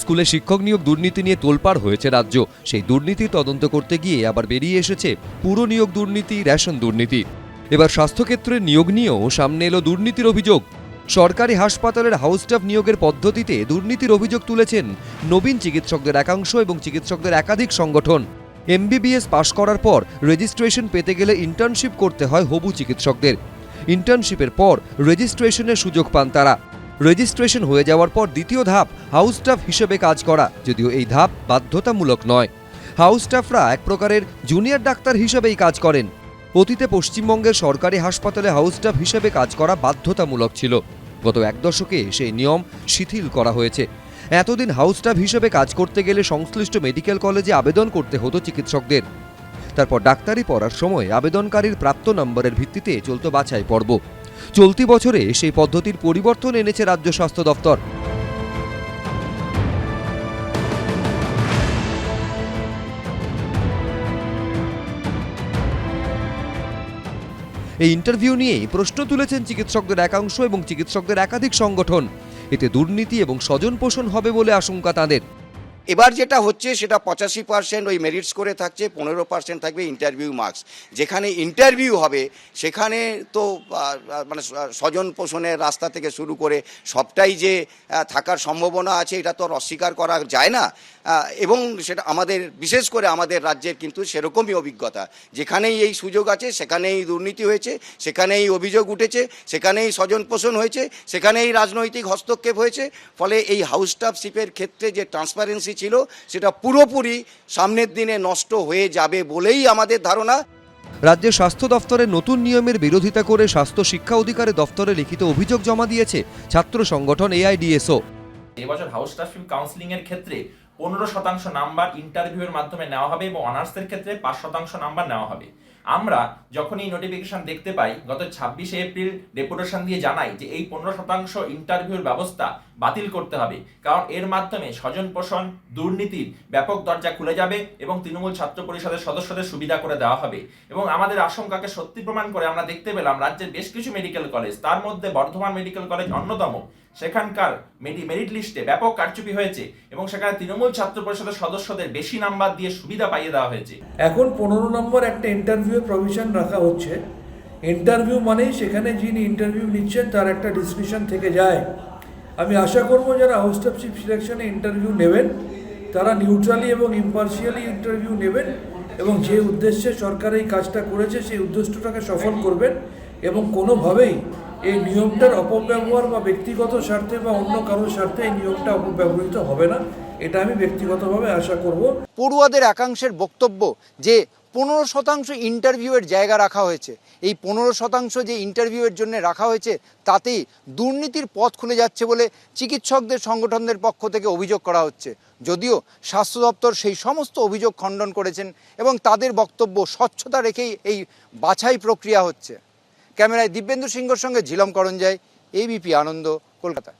স্কুলে শিক্ষক নিয়োগ দুর্নীতি নিয়ে তোলপাড় হয়েছে রাজ্য। সেই দুর্নীতি তদন্ত করতে গিয়ে আবার বেরিয়ে এসেছে পুরো নিয়োগ দুর্নীতি, রেশন দুর্নীতি। এবার স্বাস্থ্যক্ষেত্রের নিয়োগ নিয়েও সামনে এলো দুর্নীতির অভিযোগ। সরকারি হাসপাতালের হাউস স্টাফ নিয়োগের পদ্ধতিতে দুর্নীতির অভিযোগ তুলেছেন নবীন চিকিৎসকদের একাংশ এবং চিকিৎসকদের একাধিক সংগঠন। এমবিবিএস পাশ করার পর রেজিস্ট্রেশন পেতে গেলে ইন্টার্নশিপ করতে হয় হবু চিকিৎসকদের। ইন্টার্নশিপের পর রেজিস্ট্রেশনের সুযোগ পান তারা। রেজিস্ট্রেশন হয়ে যাওয়ার পর দ্বিতীয় ধাপ হাউস স্টাফ হিসেবে কাজ করা, যদিও এই ধাপ বাধ্যতামূলক নয়। হাউস স্টাফরা এক প্রকারের জুনিয়র ডাক্তার হিসেবেই কাজ করেন। অতীতে পশ্চিমবঙ্গের সরকারি হাসপাতালে হাউস স্টাফ হিসেবে কাজ করা বাধ্যতামূলক ছিল। গত এক দশকে সেই নিয়ম শিথিল করা হয়েছে। এতদিন হাউস স্টাফ হিসেবে কাজ করতে গেলে সংশ্লিষ্ট মেডিকেল কলেজে আবেদন করতে হতো চিকিৎসকদের। তারপর ডাক্তারি পড়ার সময় আবেদনকারীর প্রাপ্ত নম্বরের ভিত্তিতে চলত বাছাই পর্ব চলতি বছরে সেই পদ্ধতির পরিবর্তন এনেছে রাজ্য স্বাস্থ্য দফতর এই ইন্টারভিউ নিয়েই প্রশ্ন তুলেছেন চিকিৎসকদের একাংশ এবং চিকিৎসকদের একাধিক সংগঠন। এতে দুর্নীতি এবং স্বজন পোষণ হবে বলে আশঙ্কা তাদের। এবার যেটা হচ্ছে, সেটা পঁচাশি পার্সেন্ট ওই মেরিট স্কোরে থাকছে, পনেরো পার্সেন্ট থাকবে ইন্টারভিউ মার্কস যেখানে ইন্টারভিউ হবে, সেখানে তো মানে স্বজন পোষণের রাস্তা থেকে শুরু করে সবটাই যে থাকার সম্ভাবনা আছে, এটা তো অস্বীকার করা যায় না। এবং সেটা আমাদের, বিশেষ করে আমাদের রাজ্যের কিন্তু সেরকমই অভিজ্ঞতা। যেখানেই এই সুযোগ আছে, সেখানেই দুর্নীতি হয়েছে, সেখানেই অভিযোগ উঠেছে, সেখানেই স্বজন পোষণ হয়েছে, সেখানেই রাজনৈতিক হস্তক্ষেপ হয়েছে। ফলে এই হাউস স্টাফশিপের ক্ষেত্রে যে ট্রান্সপারেন্সি ছিল সেটা পুরোপুরি সামনের দিনে নষ্ট হয়ে যাবে বলেই আমাদের ধারণা। রাজ্যের স্বাস্থ্য দফতরের নতুন নিয়মের বিরোধিতা করে স্বাস্থ্য শিক্ষা অধিকারে দফতরে লিখিত অভিযোগ জমা দিয়েছে ছাত্র সংগঠন এআইডিএসও। এবছর হাউস স্টাফিং কাউন্সিলিং এর ক্ষেত্রে পনেরো শতাংশ নাম্বার ইন্টারভিউ এর মাধ্যমে নেওয়া হবে এবং অনার্সের ক্ষেত্রে পাঁচ শতাংশ নাম্বার নেওয়া হবে। আমরা যখন এই নোটিফিকেশন দেখতে পাই, গত ছাব্বিশে এপ্রিল ডেপুটেশন দিয়ে জানাই যে এই পনেরো শতাংশ ইন্টারভিউর ব্যবস্থা বাতিল করতে হবে। কারণ এর মাধ্যমে স্বজন পোষণ, দুর্নীতির ব্যাপক দরজা খুলে যাবে এবং তৃণমূল ছাত্র পরিষদের সদস্যদের সুবিধা করে দেওয়া হবে। এবং আমাদের আশঙ্কাকে সত্যি প্রমাণ করে আমরা দেখতে পেলাম রাজ্যের বেশ কিছু মেডিকেল কলেজ তার মধ্যে বর্ধমান মেডিকেল কলেজ অন্যতম। সেখানকার মেডি, মেরিট লিস্টে ব্যাপক কারচুপি হয়েছে এবং সেখানে তৃণমূল ছাত্র পরিষদের সদস্যদের বেশি নাম্বার দিয়ে সুবিধা পাইয়ে দেওয়া হয়েছে। এখন পনেরো নম্বর একটা ইন্টারভিউ প্রভিশন রাখা হচ্ছে। ইন্টারভিউ মানেই সেখানে যিনি ইন্টারভিউ নিচ্ছেন তার একটা ডিসক্রিপশন থেকে যায়। আমি আশা করব যারা হোস্টারশিপ সিলেকশনে ইন্টারভিউ নেবেন, তারা নিউট্রালি এবং ইম্পার্শিয়ালি ইন্টারভিউ নেবেন এবং যে উদ্দেশ্যে সরকার এই কাজটা করেছে, সেই উদ্দেশ্যটাকে সফল করবেন। এবং কোনোভাবেই এই নিয়মটার অপব্যবহার বা ব্যক্তিগত স্বার্থে বা অন্য কারোর স্বার্থে এই নিয়মটা অপব্যবহৃত হবে না। এটা আমি ব্যক্তিগতভাবে আশা করব। পড়ুয়াদের একাংশের বক্তব্য যে পনেরো শতাংশ ইন্টারভিউয়ের জায়গা রাখা হয়েছে। এই পনেরো শতাংশ যে ইন্টারভিউয়ের জন্য রাখা হয়েছে, তাতেই দুর্নীতির পথ খুলে যাচ্ছে বলে চিকিৎসকদের, সংগঠনদের পক্ষ থেকে অভিযোগ করা হচ্ছে। যদিও স্বাস্থ্য দপ্তর সেই সমস্ত অভিযোগ খণ্ডন করেছেন এবং তাদের বক্তব্য স্বচ্ছতা রেখেই এই বাছাই প্রক্রিয়া হচ্ছে। ক্যামেরায় দিব্যেন্দু সিংহর সঙ্গে ঝিলম করঞ্জায় এবিপি আনন্দ কলকাতা।